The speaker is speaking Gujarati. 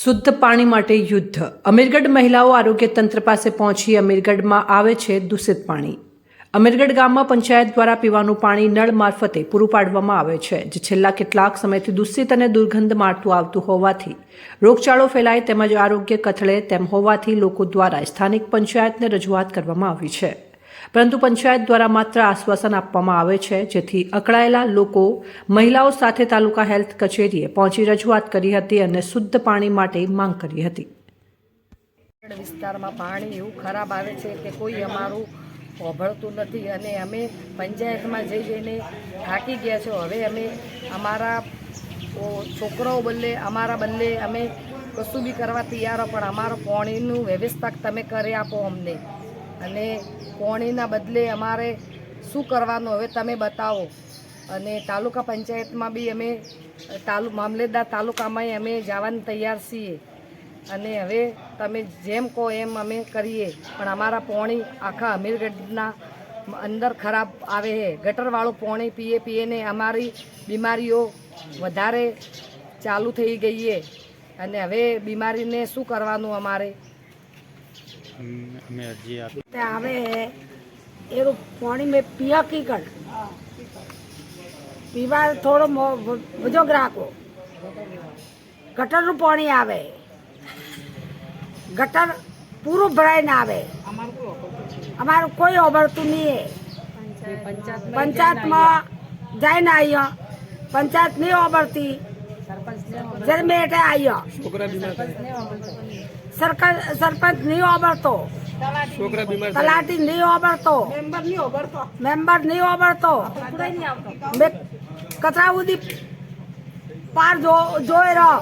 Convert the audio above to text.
શુદ્ધ પાણી માટે યુદ્ધ. અમીરગઢ મહિલાઓ આરોગ્ય તંત્ર પાસે પહોંચી અમીરગઢમાં આવે છે દૂષિત પાણી. અમીરગઢ ગામમાં પંચાયત દ્વારા પીવાનું પાણી નળ મારફતે પૂરું પાડવામાં આવે છે, જે છેલ્લા કેટલાક સમયથી દૂષિત અને દુર્ગંધ મારતું આવતું હોવાથી. રોગચાળો ફેલાય તેમજ આરોગ્ય કથળે તેમ હોવાથી લોકો દ્વારા સ્થાનિક પંચાયતને રજૂઆત કરવામાં આવી છે. પરંતુ પંચાયત દ્વારા માત્ર આશ્વાસન આપવામાં આવે છે, જેથી અકળાયેલા લોકો મહિલાઓ સાથે તાલુકા હેલ્થ કચેરીએ પહોંચી રજૂઆત કરી હતી અને શુદ્ધ પાણી માટે માંગ કરી હતી. વિસ્તારમાં પાણી એવું ખરાબ આવે છે કે કોઈ અમારું હોભળતું નથી અને અમે પંચાયતમાં જઈ જઈને થાકી ગયા છો. હવે અમે અમારા છોકરાઓ બદલે, અમારા બદલે અમે કશું બી કરવા તૈયાર પણ અમારો પાણીનું વ્યવસ્થા તમે કરી આપો અમને. અને કોણીના બદલે અમારે શું કરવાનું હવે તમે બતાવો. અને તાલુકા પંચાયતમાં બી અમે, તાલુ, મામલેદાર તાલુકામાં અમે જવાનું તૈયાર છીએ. અને હવે તમે જેમ કહો એમ અમે કરીએ. પણ અમારા પોણી આખા અમીરગઢના અંદર ખરાબ આવે છે. ગટરવાળું પોણી પીએ પીએને અમારી બીમારીઓ વધારે ચાલુ થઈ ગઈ છે. અને હવે બીમારીને શું કરવાનું અમારે? અમે અરજી આપી. હવે એ પાણી મેં પિયા કી કર. પીવા થોડો બજો ગ્રાહકો. ગટરનું પાણી આવે. ગટર પૂરું ભરાઈને આવે. અમારું કોઈ ઓબળતું નહીં. પંચાયતમાં જઈને આવ્યો પંચાયત નહીં જ્યારે મેં એટલે આવ્યો સરકાર સરપંચ નહીં ઓબરતો તલાટી નહીં ઓબરતો મેમ્બર નહીં ઓબરતો કચરા ઉદી પાર જો જોઈ રહ્યો.